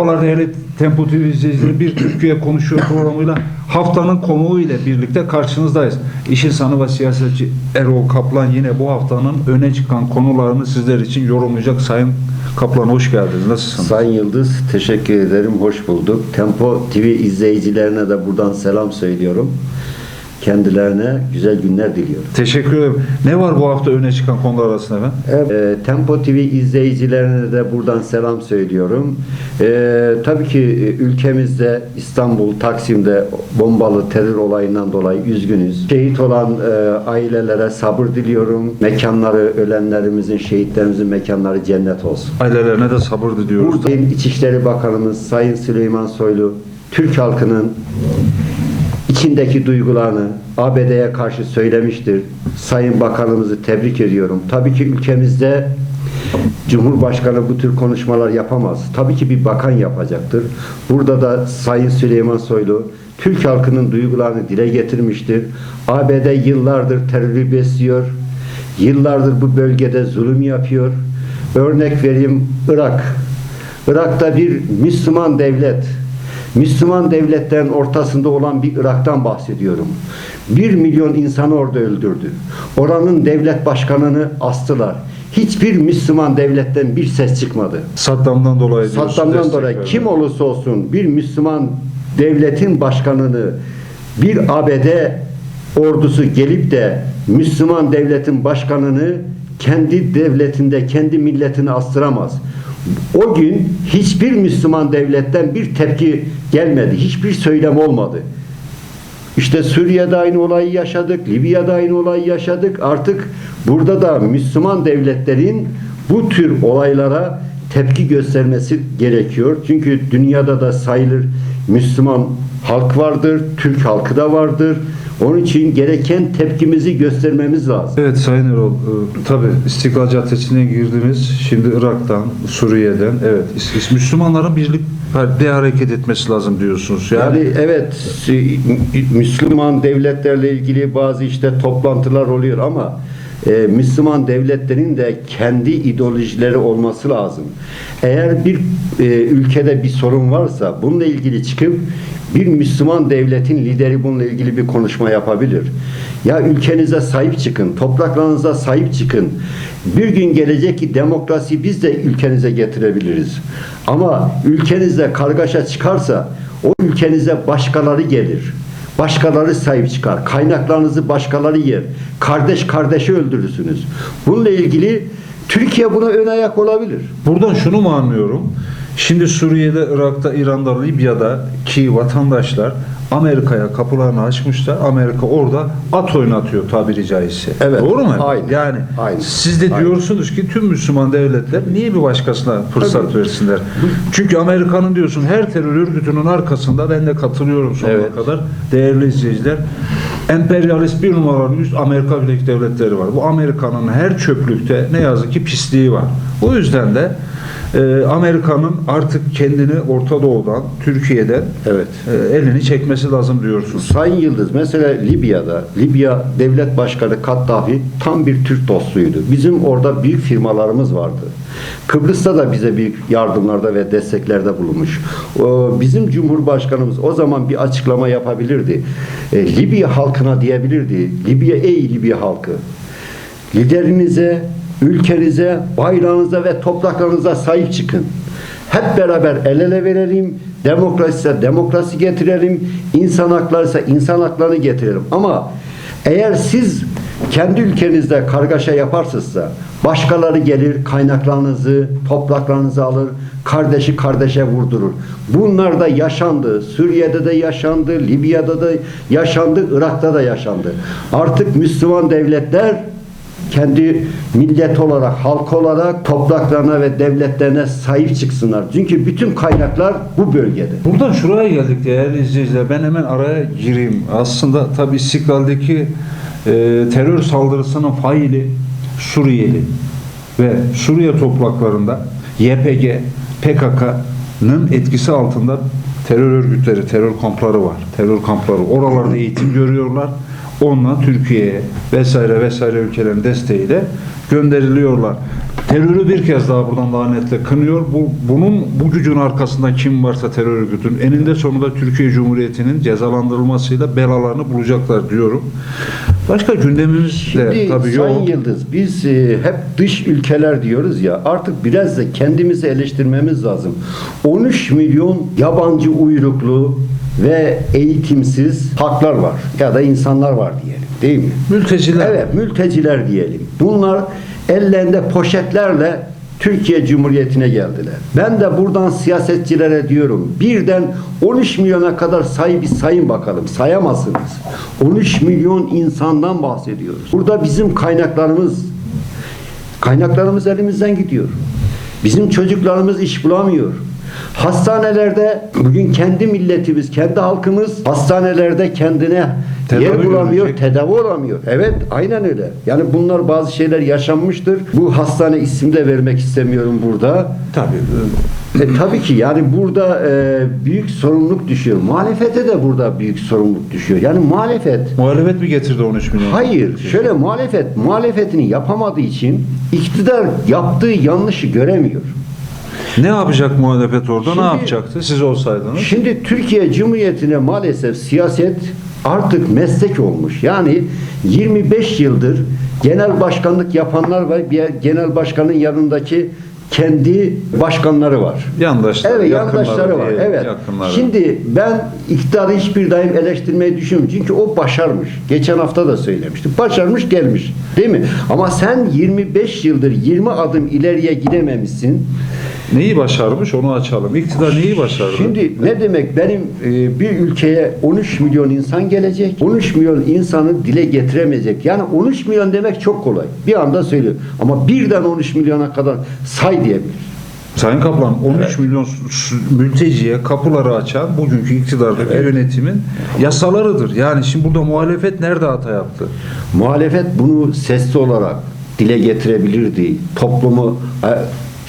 Merhabalar değerli Tempo TV izleyicileri. Bir Türkiye Konuşuyor programıyla haftanın konuğu ile birlikte karşınızdayız. İş insanı ve siyasetçi Erol Kaplan yine bu haftanın öne çıkan konularını sizler için yorumlayacak. Sayın Kaplan hoş geldiniz. Nasılsınız? Sayın Yıldız teşekkür ederim. Hoş bulduk. Tempo TV izleyicilerine de buradan selam söylüyorum. Kendilerine güzel günler diliyorum. Teşekkür ederim. Ne var bu hafta öne çıkan konular arasında efendim? Ee, Tempo TV izleyicilerine de buradan selam söylüyorum. Ee, tabii ki e, ülkemizde İstanbul, Taksim'de bombalı terör olayından dolayı üzgünüz. Şehit olan e, ailelere sabır diliyorum. Mekanları, ölenlerimizin, şehitlerimizin mekanları cennet olsun. Ailelerine de sabır diliyoruz. Burada İçişleri Bakanımız Sayın Süleyman Soylu Türk halkının içindeki duygularını ABD'ye karşı söylemiştir. Sayın Bakanımızı tebrik ediyorum. Tabii ki ülkemizde Cumhurbaşkanı bu tür konuşmalar yapamaz. Tabii ki bir bakan yapacaktır. Burada da Sayın Süleyman Soylu Türk halkının duygularını dile getirmiştir. ABD yıllardır terörü besliyor. Yıllardır bu bölgede zulüm yapıyor. Örnek vereyim Irak. Irak'ta bir Müslüman devlet, Müslüman devletlerin ortasında olan bir Irak'tan bahsediyorum. Bir milyon insanı orada öldürdü. Oranın devlet başkanını astılar. Hiçbir Müslüman devletten bir ses çıkmadı. Saddam'dan dolayı Saddam'dan dolayı verdi. kim olursa olsun bir Müslüman devletin başkanını bir ABD ordusu gelip de Müslüman devletin başkanını kendi devletinde kendi milletini astıramaz. O gün hiçbir Müslüman devletten bir tepki gelmedi. Hiçbir söylem olmadı. İşte Suriye'de aynı olayı yaşadık, Libya'da aynı olayı yaşadık. Artık burada da Müslüman devletlerin bu tür olaylara tepki göstermesi gerekiyor. Çünkü dünyada da sayılır Müslüman halk vardır, Türk halkı da vardır. Onun için gereken tepkimizi göstermemiz lazım. Evet Sayın Erol, e, tabi İstiklal Caddesi'ne girdiniz. Şimdi Irak'tan, Suriye'den, evet Müslümanların birlik bir hareket etmesi lazım diyorsunuz. Yani, Yani evet Müslüman devletlerle ilgili bazı işte toplantılar oluyor ama e, Müslüman devletlerin de kendi ideolojileri olması lazım. Eğer bir e, ülkede bir sorun varsa bununla ilgili çıkıp bir Müslüman devletin lideri bununla ilgili bir konuşma yapabilir. Ya ülkenize sahip çıkın, topraklarınıza sahip çıkın. Bir gün gelecek ki demokrasi biz de ülkenize getirebiliriz. Ama ülkenizde kargaşa çıkarsa o ülkenize başkaları gelir. Başkaları sahip çıkar. Kaynaklarınızı başkaları yer. Kardeş kardeşi öldürürsünüz. Bununla ilgili Türkiye buna ön ayak olabilir. buradan şunu mu anlıyorum? Şimdi Suriye'de, Irak'ta, İran'da, Libya'da ki vatandaşlar Amerika'ya kapılarını açmışlar. Amerika orada at oynatıyor tabiri caizse. Evet, Doğru mu? aynen, Yani aynen, siz de aynen. diyorsunuz ki tüm Müslüman devletler niye bir başkasına fırsat Tabii. versinler? Çünkü Amerika'nın diyorsun her terör örgütünün arkasında ben de katılıyorum sonuna Evet. kadar. Değerli izleyiciler. Emperyalist bir numaralı üst Amerika Birleşik Devletleri var. Bu Amerika'nın her çöplükte ne yazık ki pisliği var. O yüzden de e, Amerika'nın artık kendini Orta Doğu'dan, Türkiye'den Evet. e, elini çekmesi lazım diyorsunuz. Sayın Yıldız mesela Libya'da Libya Devlet Başkanı Kaddafi tam bir Türk dostuydu. Bizim orada büyük firmalarımız vardı. Kıbrıs'ta da bize büyük yardımlarda ve desteklerde bulunmuş. O, bizim Cumhurbaşkanımız o zaman bir açıklama yapabilirdi. E, Libya halkına diyebilirdi. Libya ey Libya halkı. Liderinize, ülkenize, bayrağınıza ve topraklarınıza sahip çıkın. Hep beraber el ele verelim. Demokrasi ise demokrasi getirelim. İnsan hakları ise insan haklarını getirelim. Ama eğer siz kendi ülkenizde kargaşa yaparsınızsa başkaları gelir kaynaklarınızı, topraklarınızı alır, kardeşi kardeşe vurdurur. Bunlar da yaşandı. Suriye'de de yaşandı, Libya'da da yaşandı, Irak'ta da yaşandı. Artık Müslüman devletler kendi millet olarak, halk olarak topraklarına ve devletlerine sahip çıksınlar. Çünkü bütün kaynaklar bu bölgede. Buradan şuraya geldik değerli izleyiciler. Ben hemen araya gireyim. Aslında tabi İstiklal'deki e, terör saldırısının faili Suriyeli ve Suriye topraklarında YPG, PKK'nın etkisi altında terör örgütleri, terör kampları var. Terör kampları. Oralarda eğitim görüyorlar. Onunla Türkiye'ye vesaire vesaire ülkelerin desteğiyle gönderiliyorlar. Terörü bir kez daha buradan lanetle kınıyor. Bu, bunun bu gücün arkasında kim varsa terör örgütünün eninde sonunda Türkiye Cumhuriyeti'nin cezalandırılmasıyla belalarını bulacaklar diyorum. Başka gündemimiz de Şimdi tabii Sayın yok. Yıldız biz e, hep dış ülkeler diyoruz ya artık biraz da kendimizi eleştirmemiz lazım. 13 milyon yabancı uyruklu ve eğitimsiz halklar var ya da insanlar var diyelim değil mi? Mülteciler. Evet mülteciler diyelim. Bunlar ellerinde poşetlerle Türkiye Cumhuriyeti'ne geldiler. Ben de buradan siyasetçilere diyorum. Birden 13 milyona kadar say bir sayın bakalım. Sayamazsınız. 13 milyon insandan bahsediyoruz. Burada bizim kaynaklarımız kaynaklarımız elimizden gidiyor. Bizim çocuklarımız iş bulamıyor. Hastanelerde bugün kendi milletimiz, kendi halkımız hastanelerde kendine Tedavi yer bulamıyor, görecek. tedavi olamıyor. Evet, aynen öyle. Yani bunlar bazı şeyler yaşanmıştır. Bu hastane isim de vermek istemiyorum burada. Tabii. E, tabii ki yani burada e, büyük sorumluluk düşüyor. Muhalefete de burada büyük sorumluluk düşüyor. Yani muhalefet Muhalefet mi getirdi 13 milyon? Hayır, şöyle muhalefet muhalefetini yapamadığı için iktidar yaptığı yanlışı göremiyor. Ne yapacak muhalefet orada? Şimdi- ne yapacaktı siz olsaydınız? Şimdi Türkiye Cumhuriyeti'ne maalesef siyaset artık meslek olmuş. Yani 25 yıldır genel başkanlık yapanlar. Bir genel başkanın yanındaki kendi başkanları var. Yandaşları, Evet, yandaşları var. diyelim, Evet. yakınları. Şimdi ben iktidarı hiçbir daim eleştirmeyi düşünmüyorum. Çünkü o başarmış. Geçen hafta da söylemiştim. Başarmış gelmiş. Değil mi? Ama sen 25 yıldır 20 adım ileriye gidememişsin. Neyi başarmış onu açalım. İktidar neyi başardı? Şimdi ne demek benim e, bir ülkeye 13 milyon insan gelecek. 13 milyon insanı dile getiremeyecek. Yani 13 milyon demek çok kolay. Bir anda söylüyor. Ama birden 13 milyona kadar say diyebilir. Sayın Kaplan 13 milyon s- s- mülteciye kapıları açan bugünkü iktidardaki Evet. yönetimin yasalarıdır. Yani şimdi burada muhalefet nerede hata yaptı? Muhalefet bunu sesli olarak dile getirebilirdi. Toplumu e,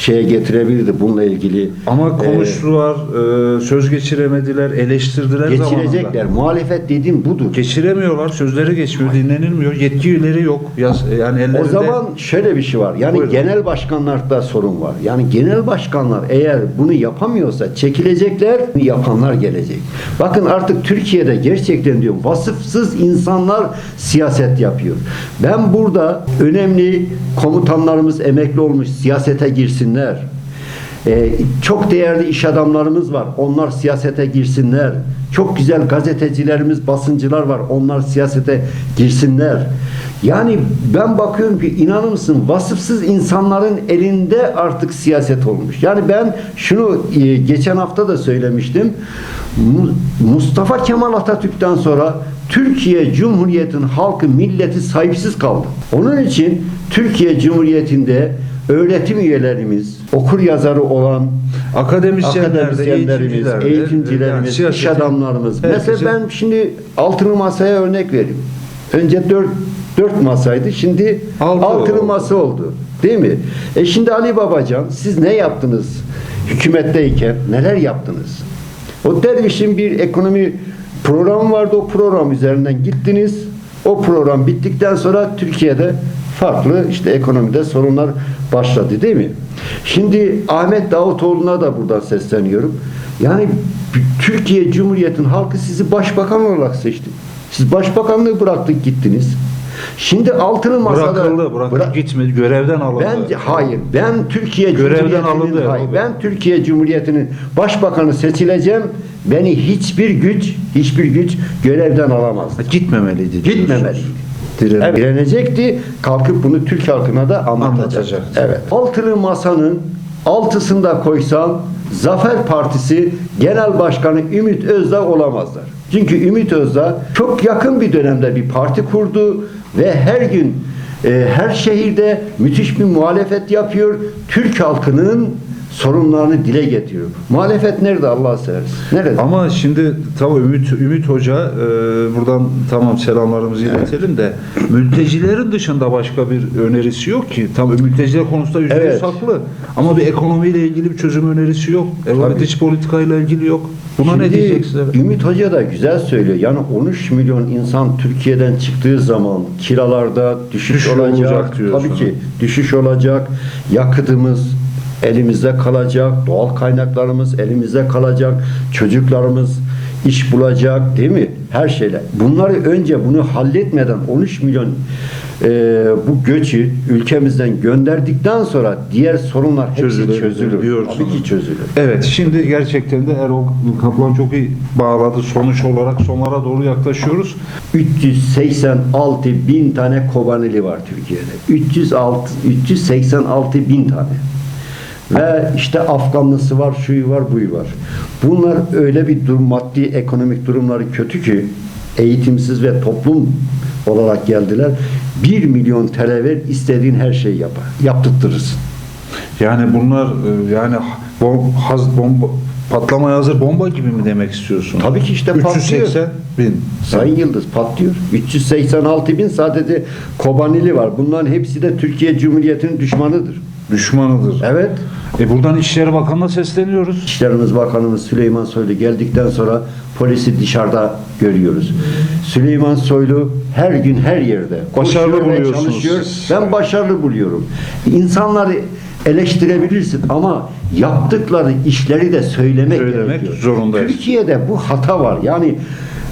şeye getirebilirdi bununla ilgili. Ama E, konuştular, e, söz geçiremediler, eleştirdiler geçirecekler. zamanında. Muhalefet dediğim budur. Geçiremiyorlar, sözleri geçmiyor, dinlenilmiyor, yetkileri yok. Yas, yani ellerinde O zaman şöyle bir şey var. Yani Buyurun. genel başkanlarda sorun var. Yani genel başkanlar eğer bunu yapamıyorsa çekilecekler, yapanlar gelecek. Bakın artık Türkiye'de gerçekten diyorum vasıfsız insanlar siyaset yapıyor. Ben burada önemli komutanlarımız emekli olmuş siyasete girsinler. Ee, çok değerli iş adamlarımız var. Onlar siyasete girsinler. Çok güzel gazetecilerimiz, basıncılar var. Onlar siyasete girsinler. Yani ben bakıyorum ki inanır mısın vasıfsız insanların elinde artık siyaset olmuş. Yani ben şunu e, geçen hafta da söylemiştim. Mu- Mustafa Kemal Atatürk'ten sonra Türkiye Cumhuriyeti'nin halkı, milleti sahipsiz kaldı. Onun için Türkiye Cumhuriyeti'nde öğretim üyelerimiz, okur yazarı olan akademisyenler de, akademisyenlerimiz, eğitimciler eğitimcilerimiz, yani iş adamlarımız. herkesin- Mesela ben şimdi altılı masaya örnek vereyim. Önce dört, dört masaydı, şimdi Altı altılı oldu. masa oldu. Değil mi? E şimdi Ali Babacan, siz ne yaptınız hükümetteyken? Neler yaptınız? O dervişin bir ekonomi programı vardı. O program üzerinden gittiniz. O program bittikten sonra Türkiye'de farklı işte ekonomide sorunlar başladı değil mi? Şimdi Ahmet Davutoğlu'na da buradan sesleniyorum. Yani Türkiye Cumhuriyeti'nin halkı sizi başbakan olarak seçti. Siz başbakanlığı bıraktık gittiniz. Şimdi altılı masada Bırakıldı, bırakıldı, Bıra- gitmedi, görevden alındı. ben hayır. Ben Türkiye Görevden alındı hayır, Bey. ben Türkiye Cumhuriyeti'nin başbakanı seçileceğim. Beni hiçbir güç, hiçbir güç görevden alamaz. Gitmemeliydi. Gitmemeliydi. Evet, direnecekti. Kalkıp bunu Türk halkına da anlatacak. Anlatacak. Evet. Altılı masanın altısında koysam Zafer Partisi Genel Başkanı Ümit Özdağ olamazlar. Çünkü Ümit Özdağ çok yakın bir dönemde bir parti kurdu ve her gün e, her şehirde müthiş bir muhalefet yapıyor. Türk halkının sorunlarını dile getiriyor. Muhalefet nerede Allah seversen? Nerede? Ama şimdi tabii Ümit, Ümit Hoca e, buradan tamam selamlarımızı iletelim de mültecilerin dışında başka bir önerisi yok ki. Tam mülteciler konusunda yüzde yüz Evet. haklı. Ama bir ekonomiyle ilgili bir çözüm önerisi yok. E, Tabii. dış politikayla ilgili yok. Buna ne Şimdi diyeceksiniz? Evet. Ümit Hoca da güzel söylüyor. Yani 13 milyon insan Türkiye'den çıktığı zaman kiralarda düşüş, Düşüş olacak. olacak diyor Tabii ki düşüş olacak. Yakıtımız elimizde kalacak. Doğal kaynaklarımız elimizde kalacak. Çocuklarımız iş bulacak değil mi? Her şeyle. Bunları önce bunu halletmeden 13 milyon e, bu göçü ülkemizden gönderdikten sonra diğer sorunlar hepsi Çözülür çözülür. diyorsunuz. Tabii ki çözülür. Evet şimdi gerçekten de Erol Kaplan çok iyi bağladı. Sonuç olarak sonlara doğru yaklaşıyoruz. 386 bin tane Kobanili var Türkiye'de. 306, 386 bin tane. Ve işte Afganlısı var, şuyu var, buyu var. Bunlar öyle bir durum, maddi ekonomik durumları kötü ki eğitimsiz ve toplum olarak geldiler. 1 milyon TL ver istediğin her şeyi yapar. Yaptırtırırsın. Yani bunlar e, yani bom, haz, bomba, patlamaya hazır bomba gibi mi demek istiyorsun? Tabii ki işte patlıyor. 380 bin. Sayın Yıldız patlıyor. 386 bin sadece Kobanili var. Bunların hepsi de Türkiye Cumhuriyeti'nin düşmanıdır. Düşmanıdır. Evet. E buradan İçişleri Bakanı'na sesleniyoruz. İşlerimiz Bakanımız Süleyman Soylu geldikten sonra polisi dışarıda görüyoruz. Süleyman Soylu her gün her yerde Başarılı buluyorsunuz çalışıyor. siz. Ben başarılı buluyorum. İnsanları eleştirebilirsin ama yaptıkları işleri de söylemek, Söylemek zorundayız. Türkiye'de bu hata var. Yani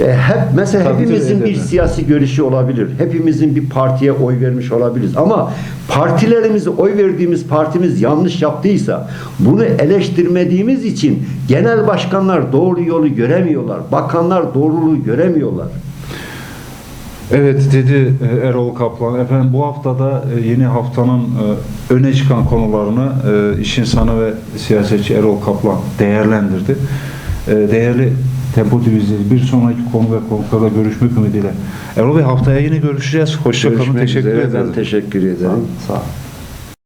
e, hep mesela Takdir hepimizin bir ederim. siyasi görüşü olabilir. Hepimizin bir partiye oy vermiş olabiliriz. Ama partilerimizi oy verdiğimiz partimiz yanlış yaptıysa bunu eleştirmediğimiz için genel başkanlar doğru yolu göremiyorlar. Bakanlar doğruluğu göremiyorlar. Evet dedi e, Erol Kaplan. Efendim bu haftada e, yeni haftanın e, öne çıkan konularını iş insanı ve siyasetçi Erol Kaplan değerlendirdi. Değerli Tempo TV izleyicileri, bir sonraki konu ve konuklarda görüşmek ümidiyle. Erol Bey haftaya yine görüşeceğiz. Hoşça kalın. Görüşmek Teşekkür ederim. Ben teşekkür ederim. Sağ olun.